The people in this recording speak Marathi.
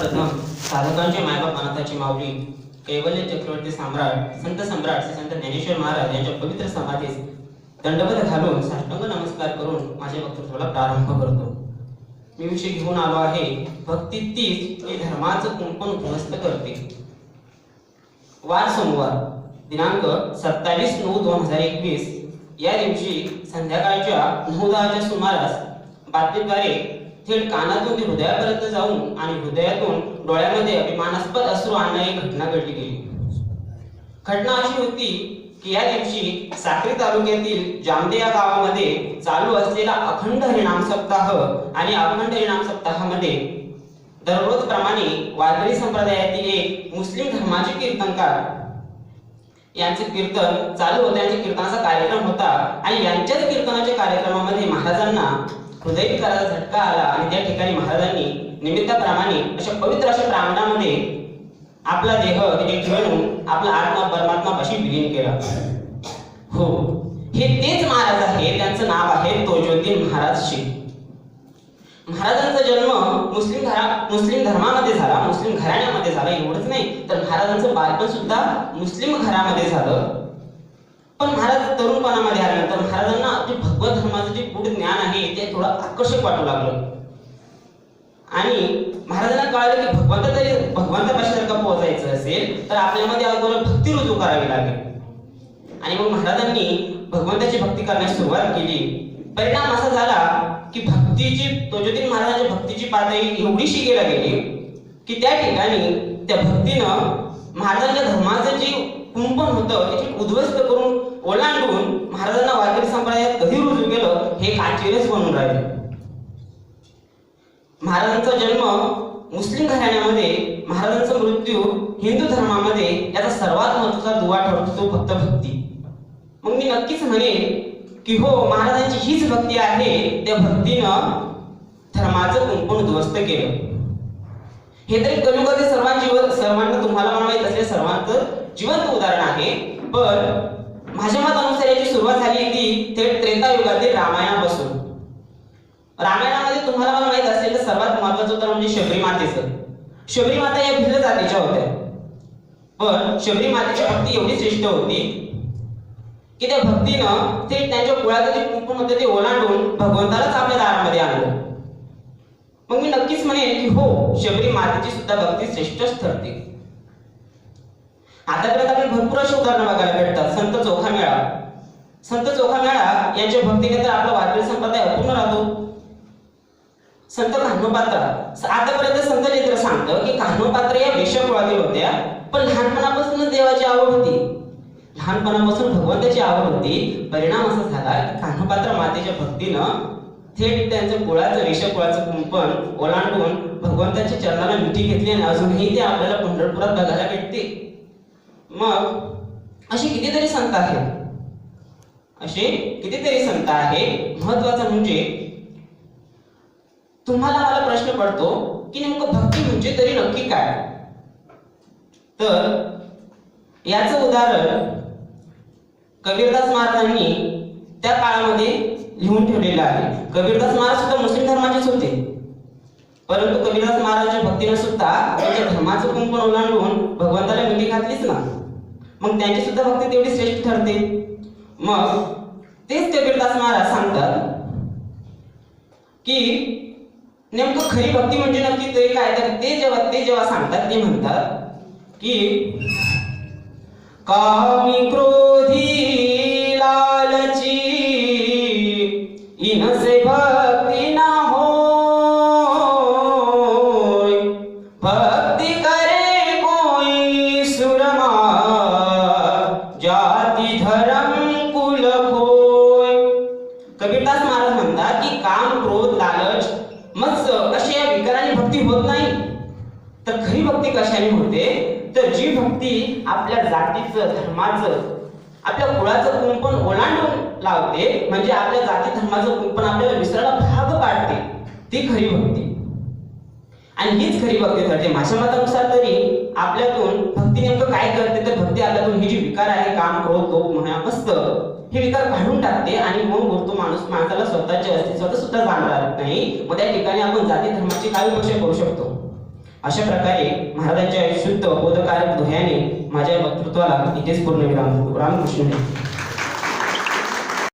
प्रथम साधकांचे मायबाप अनाथाची माऊली कैवल्य चक्रवर्ती सम्राट संत सम्राट श्री संत ज्ञानेश्वर महाराज यांच्या पवित्र समाधीस दंडवत घालून साष्टांग नमस्कार करून माझ्या वक्तृत्वाला प्रारंभ करतो. मी विषय घेऊन आलो आहे भक्ती तीच की धर्माचं कुंपण उद्ध्वस्त करते. वार सोमवार दिनांक सत्तावीस नऊ दोन हजार एकवीस. या दिवशी संध्याकाळच्या नऊ दहाच्या सुमारास बातमीद्वारे थेट कानातून ते हृदयापर्यंत जाऊन आणि हृदयातून डोळ्यामध्ये अभिमानास्पद अश्रू आणणारी घटना घडली गेली. घटना अशी होती की या दिवशी साक्री तालुक्यातील जामदे या गावामध्ये चालू असलेला अखंड हरिणाम सप्ताह आणि अखंड हरिणाम सप्ताहामध्ये दररोज प्रमाणे वारकरी संप्रदायातील एक मुस्लिम धर्माचे कीर्तनकार यांचे कीर्तन चालू होते यांच्या कीर्तनाचा कार्यक्रम होता आणि यांच्याच कीर्तनाच्या कार्यक्रमामध्ये महाराजांना हृदय झटका आला आणि त्या ठिकाणी महाराजांनी निमित्ताप्रमाणे अशा पवित्र अशा प्रांगणामध्ये आपला देह तिथे ठेवून आपला आत्मा परमात्मा अशी विलीन केला. हो हे तेच महाराज आहे त्यांचं नाव आहे तोजोद्दीन महाराज शेख महाराजांचा जन्म मुस्लिम घरा मुस्लिम धर्मामध्ये झाला मुस्लिम घराण्यामध्ये झाला एवढंच नाही तर महाराजांचं बालपण सुद्धा मुस्लिम घरामध्ये झालं. पण महाराज तरुणपणामध्ये आल्यानंतर महाराजांना जे भगवत धर्माचं जे पुढे ज्ञान आहे ते थोडं आकर्षक वाटू लागलं. आणि महाराजांना कळालं की भगवंत तरी भगवंतापाशी जर का पोहोचायचं असेल तर आपल्यामध्ये अगोदर भक्ती रुजू करावी लागेल. आणि मग महाराजांनी भगवंताची भक्ती करण्यास सुरुवात केली. परिणाम असा झाला की भक्तीची तोजोतीन महाराजांच्या भक्तीची पातळी एवढीशी गेला गेली की त्या ठिकाणी त्या भक्तीनं महाराजांच्या धर्माचं जे कुंपण होतं त्याची उद्ध्वस्त करून ओलांडून महाराजांना वारकरी संप्रदायात कधी रुजू केलं हे एक बनून राहिले. महाराजांचा जन्म मुस्लिम घराण्यामध्ये महाराजांचा मृत्यू हिंदू धर्मामध्ये याचा सर्वात महत्त्वाचा दुवा ठरतो तो फक्त भक्ती. मग मी नक्कीच म्हणेन की हो महाराजांची हीच भक्ती आहे त्या भक्तीनं धर्माचं कुंपण उद्ध्वस्त केलं. हे तरी कलियुगातील सर्वांची सर्वांना तुम्हाला माहीत असलेल्या सर्वांचं जिवंत उदाहरण आहे पण माझ्या मतानुसार याची सुरुवात झाली ती थेट त्रेतायुगातील रामायणापासून. रामायणामध्ये तुम्हाला मला माहीत तर सर्वात महत्वाचं तर म्हणजे शबरी मातेचं. शबरी माता या भिल्ल जातीच्या होत्या. पण शबरी मातेची भक्ती एवढी श्रेष्ठ होती की त्या भक्तीनं ते त्यांच्या कुळाचं जे कुंकून होते ते ओलांडून भगवंतालाच आपल्या दारामध्ये आणलं. मग मी नक्कीच म्हणेन की हो शबरी मातेची सुद्धा भक्ती श्रेष्ठच ठरते. आतापर्यंत आपण भरपूर अशी उदाहरणं बघायला भेटतात. संत चोखा मेळा संत चोखा मेळा यांच्या भक्तीने तर आपला वारकरी संप्रदाय अपूर्ण राहतो. संत कान्होपात्रा आतापर्यंत संत चित्र सांगतं की कान्होपात्र या वेशकुळातील होत्या पण लहानपणापासूनच देवाची आवड होती. लहानपणापासून भगवंताची आवड होती. परिणाम असा झाला की कान्होपात्र मातेच्या भक्तीनं थेट त्यांचं कुळाचं वेशकुळाचं कुंपण ओलांडून भगवंताच्या चरणाला मिठी घेतली आणि अजूनही ते आपल्याला पंढरपुरात बघायला भेटते मग अशी कितीतरी संत आहेत. असे कितीतरी संत आहे महत्वाचं म्हणजे तुम्हाला मला प्रश्न पडतो की नेमकं भक्ती म्हणजे तरी नक्की काय? तर याचं उदाहरण कबीरदास महाराजांनी त्या काळामध्ये लिहून ठेवलेलं आहे. कबीरदास महाराज सुद्धा मुस्लिम धर्माचेच होते. परंतु कबीरदास महाराजांच्या भक्तीने सुद्धा त्यांच्या धर्माचं कुंपण ओलांडून भगवंताला मिठी घातलीच ना. मग त्यांची सुद्धा भक्ती तेवढी श्रेष्ठ ठरते. मग तेच कबीरदास महाराज सांगतात की नेमकं खरी भक्ती म्हणजे नक्की ते काय? तर ते जेव्हा ते जेव्हा सांगतात ते म्हणतात की कामी क्रोधी लालची इनसे भक्ती ना हो जाती धर्म कुल होय. कबीरदास महाराज म्हणतात की काम क्रोध लालच मत्स्य असे या विकारांनी भक्ती होत नाही. तर खरी भक्ती कशाने होते तर जी भक्ती आपल्या जातीचं धर्माचं आपल्या कुळाचं कुंपण ओलांडून लावते म्हणजे आपल्या जाती धर्माचं कुंपण आपल्याला विसरायला भाग पाडते ती खरी भक्ती. आणि हीच खरी भक्ती ठरते माझ्या मतानुसार तरी आपल्यातून भक्ती नेमकं काय करते? तर विकार आहे काम क्रोध लोभ म्हणा मस्त हे विकार काढून टाकते आणि मग बोलतो माणूस माणसाला स्वतःचे अस्तित्व सुद्धा जाणणार नाही. मग त्या ठिकाणी आपण जाती धर्माची काय विवक्षा करू शकतो? अशा प्रकारे महाराजांच्या शुद्ध बोधकारक ध्येयाने माझ्या वक्तृत्वाला इथेच पूर्ण विराम रामकृष्ण